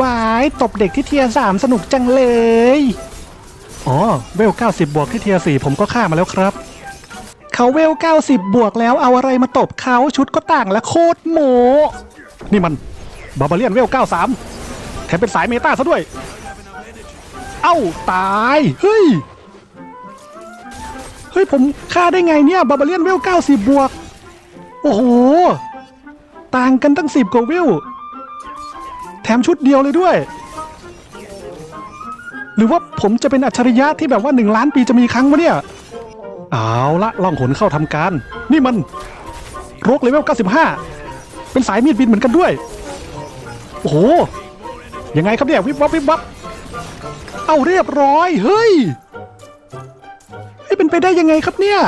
วายตบเด็กที่เทียสามสนุกจังเลย อ๋อเวล90บบวกที่เทียร์4ผมก็ฆ่ามาแล้วครับ เขาเวล90บบวกแล้วเอาอะไรมาตบเขาชุดก็ต่างและโคตรโมนี่มันบาบาเลียนเวล93แถมเป็นสายเมตาซะด้วย เอ้า ตาย เฮ้ย เฮ้ย ผมฆ่าได้ไงเนี่ยบาบาเลียนเวล90บวก โอ้โห ต่างกันตั้ง10กว่าเวล แถมชุดเดียวเลยด้วย หรือว่าผมจะเป็นอัจฉริยะที่แบบว่า 1 ล้านปีจะมีครั้งวะเนี่ย เอาละล่องหนเข้าทำการ นี่มันโรกเลเวล 95 เป็นสายมีดบินเหมือนกันด้วย โอ้โห ยังไงครับเนี่ย วิบวับวิบวับ เอาเรียบร้อย เฮ้ยเฮ้ยเป็นไปได้ยังไงครับเนี่ย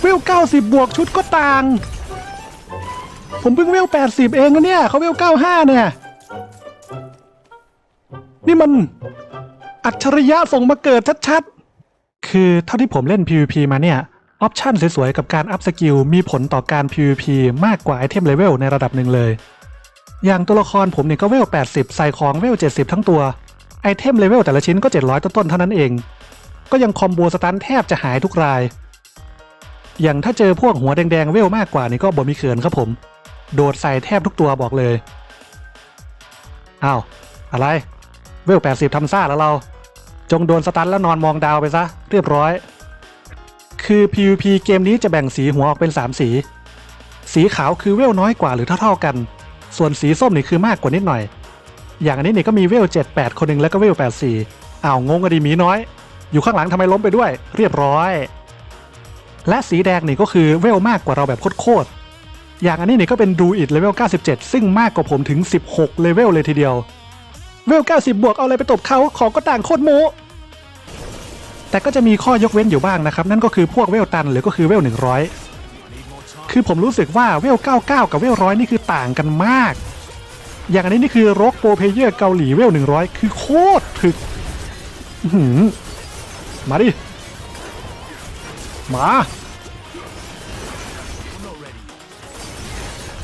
เวล 90 บวกชุดก็ต่าง ผมเพิ่งเวล80เองนะเนี่ยเขาเวล95เนี่ย นี่มันอัจฉริยะส่งมาเกิดชัดๆ คือเท่าที่ผมเล่น PVP มาเนี่ย ออปชั่นสวยๆ กับการอัพสกิลมีผลต่อการ PVP มากกว่าไอเทมเลเวลในระดับหนึ่งเลย อย่างตัวละครผมเนี่ยก็เวล 80 ใส่ของเวล 70 ทั้งตัว ไอเทมเลเวลแต่ละชิ้นก็ 700 ต้นๆ เท่านั้นเอง ก็ยังคอมโบสตันแทบจะหายทุกราย อย่างถ้าเจอพวกหัวแดงๆ เวลมากกว่านี่ก็บ่มีเขินครับผม โดดใส่แทบทุกตัวบอกเลย อ้าว อะไร เวล80ทำซ่าแล้วเรา จงโดนสตันแล้วนอนมองดาวไปซะ เรียบร้อย คือ PVP เกมนี้จะแบ่งสีหัวออกเป็น 3 สี สีขาวคือเวลน้อยกว่าหรือเท่าๆกัน ส่วนสีส้มนี่คือมากกว่านิดหน่อย อย่างอันนี้นี่ก็มีเวล78 คนหนึ่งแล้วก็เวล84อ้าวงงกันดีมีน้อย อยู่ข้างหลังทำไมล้มไปด้วย เรียบร้อย และสีแดงนี่ก็คือเวลมากกว่าเราแบบโคตร อย่างอันนี้เนี่ยก็เป็นดูอิดเลเวล 97 ซึ่งมากกว่าผมถึง 16 เลเวลเลยทีเดียว เวล 90 บวกเอาอะไรไปตบเขาของก็ต่างโคตรโมแต่ก็จะมีข้อยกเว้นอยู่บ้างนะครับ นั่นก็คือพวกเวลตันหรือก็คือเวล 100 คือผมรู้สึกว่าเวล 99 กับเวลร้อยนี่คือต่างกันมาก อย่างอันนี้นี่คือร็อกโปรเพเยอร์เกาหลีเวล 100 คือโคตรถึกมาดิ มา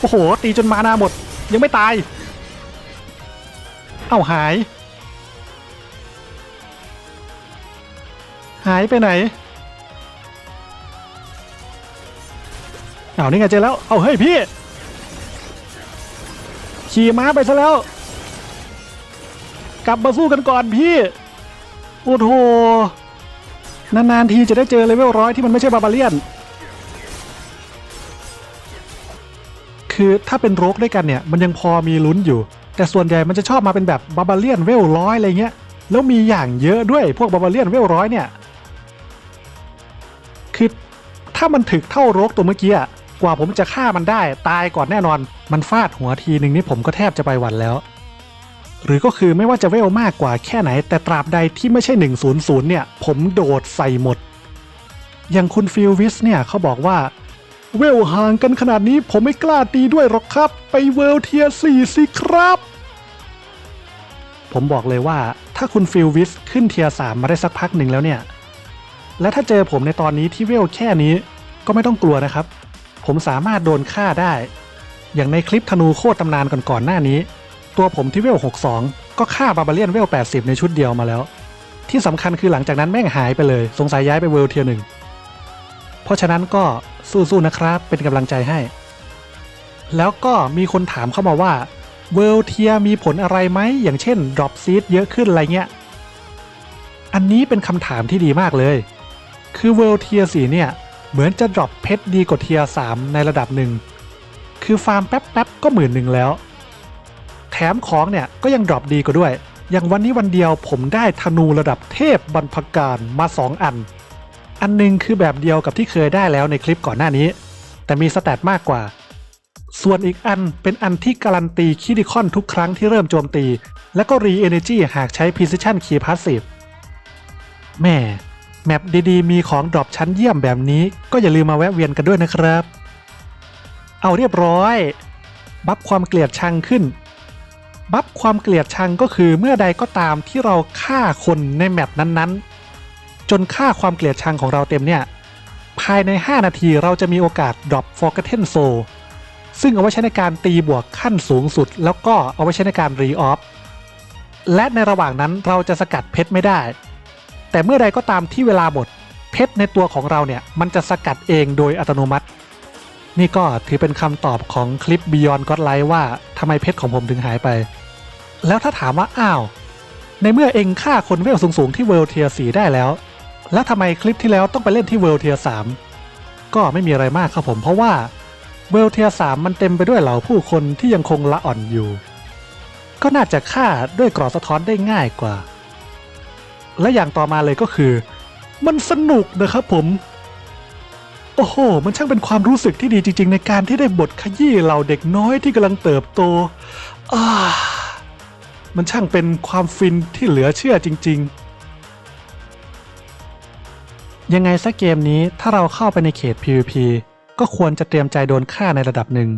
อ้โห ตีจนมานาหมด ยังไม่ตาย เอ้าหาย หายไปไหนเอานี่ไงเจอแล้ว เอาเฮ้ยพี่ ขี่ม้าไปซะแล้ว กลับมาสู้กันก่อนพี่โอ้โหนานๆทีจะได้เจอเลเวลร้อยที่มันไม่ใช่บาบาเลียน คือถ้าเป็นโรกด้วยกันเนี่ยมันยังพอมีลุ้นอยู่ แต่ส่วนใหญ่มันจะชอบมาเป็นแบบบาบาเลียนเวลร้อยอะไรเงี้ยแล้วมีอย่างเยอะด้วยพวกบาบาเลียนเวลร้อยเนี่ยคือถ้ามันถึกเท่าโรกตัวเมื่อกี้อะกว่าผมจะฆ่ามันได้ตายก่อนแน่นอน มันฟาดหัวทีหนึ่งนี่ผมก็แทบจะไปวันแล้ว หรือก็คือไม่ว่าจะเวลมากกว่าแค่ไหน แต่ตราบใดที่ไม่ใช่ 100 เนี่ย ผมโดดใส่หมด อย่างคุณฟิลวิสเนี่ยเขาบอกว่า เวลห่างกันขนาดนี้ผมไม่กล้าตีด้วยหรอกครับ ไปเวลเทียสี่สิครับ ผมบอกเลยว่าถ้าคุณฟิลวิสขึ้นเทียสามมาได้สักพักหนึ่งแล้วเนี่ย และถ้าเจอผมในตอนนี้ที่เวลแค่นี้ก็ไม่ต้องกลัวนะครับ ผมสามารถโดนฆ่าได้ อย่างในคลิปธนูโคตรตำนานก่อนๆหน้านี้ ตัวผมที่เวล 62 ก็ฆ่าบาบาเลียนเวล 80 ในชุดเดียวมาแล้ว ที่สำคัญคือหลังจากนั้นแม่งหายไปเลย สงสัยย้ายไปเวลเทียหนึ่ง เพราะฉะนั้นก็สู้ๆนะครับ เป็นกำลังใจให้ แล้วก็มีคนถามเข้ามาว่าเวลเทียมีผลอะไรไหม อย่างเช่น drop seed เยอะขึ้นอะไรเงี้ย อันนี้เป็นคำถามที่ดีมากเลย คือเวลเทีย4เนี่ย เหมือนจะ drop เพชรดีกว่าเทีย3ในระดับหนึ่ง คือฟาร์มแป๊บๆก็หมื่นหนึ่งแล้ว แถมของเนี่ยก็ยังดรอปดีกว่าด้วย อย่างวันนี้วันเดียวผมได้ธนูระดับเทพบรรพการมา 2 อัน อันหนึงคือแบบเดียวกับที่เคยได้แล้วในคลิปก่อนหน้านี้ แต่มีสแตทมากกว่า ส่วนอีกอันเป็นอันที่การันตีคิดิคอนทุกครั้งที่เริ่มโจมตี แล้วก็รีเอเนจีหากใช้ Precision Key Passive แม่แมปดีๆ มีของดรอปชั้นเยี่ยมแบบนี้ ก็อย่าลืมมาแวะเวียนกันด้วยนะครับ เอาเรียบร้อย บัฟความเกลียดชังขึ้น บัฟความเกลียดชังก็คือเมื่อใดก็ตามที่เราฆ่าคนในแมปนั้นๆ จนค่าความเกลียดชังของเราเต็มเนี่ย ภายใน 5 นาทีเราจะมีโอกาส drop Forgotten Soul ซึ่งเอาไว้ใช้ในการตีบวกขั้นสูงสุด แล้วก็เอาไว้ใช้ในการรีออฟและในระหว่างนั้นเราจะสกัดเพชรไม่ได้ แต่เมื่อใดก็ตามที่เวลาหมด เพชรในตัวของเราเนี่ย มันจะสกัดเองโดยอัตโนมัติ นี่ก็ถือเป็นคำตอบของคลิป Beyond Godlight ว่าทำไมเพชรของผมถึงหายไป แล้วถ้าถามว่าอ้าว ในเมื่อเองฆ่าคนเวลสูงๆที่เวลเทีย4ได้แล้ว แล้วทำไมคลิปที่แล้วต้องไปเล่นที่เวลเทีย3ก็ไม่มีอะไรมากครับผมเพราะว่าเวลเทีย3มันเต็มไปด้วยเหล่าผู้คนที่ยังคงละอ่อนอยู่ ก็น่าจะฆ่าด้วยกรอสะท้อนได้ง่ายกว่า และอย่างต่อมาเลยก็คือ มันสนุกนะครับผม โอ้โห มันช่างเป็นความรู้สึกที่ดีจริง ๆ ในการที่ได้บทขยี้เหล่าเด็กน้อยที่กำลังเติบโตอ่ามันช่างเป็นความฟินที่เหลือเชื่อจริง ๆ ยังไงซะเกมนี้ถ้าเราเข้าไปในเขต PVP ก็ควรจะเตรียมใจโดนฆ่าในระดับหนึ่ง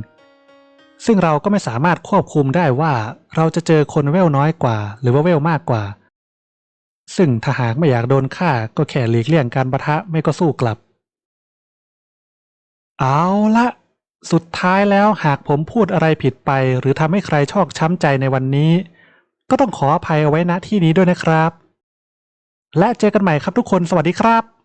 ซึ่งเราก็ไม่สามารถควบคุมได้ว่าเราจะเจอคนเวลน้อยกว่า หรือว่าเวลมากกว่า ซึ่งถ้าหากไม่อยากโดนฆ่าก็แค่หลีกเลี่ยงการประทะไม่ก็สู้กลับ เอาละสุดท้ายแล้วหากผมพูดอะไรผิดไป หรือทำให้ใครชอกช้ำใจในวันนี้ ก็ต้องขออภัยเอาไว้ณที่นี้ด้วยนะครับ และเจอกันใหม่ครับทุกคนสวัสดีครับ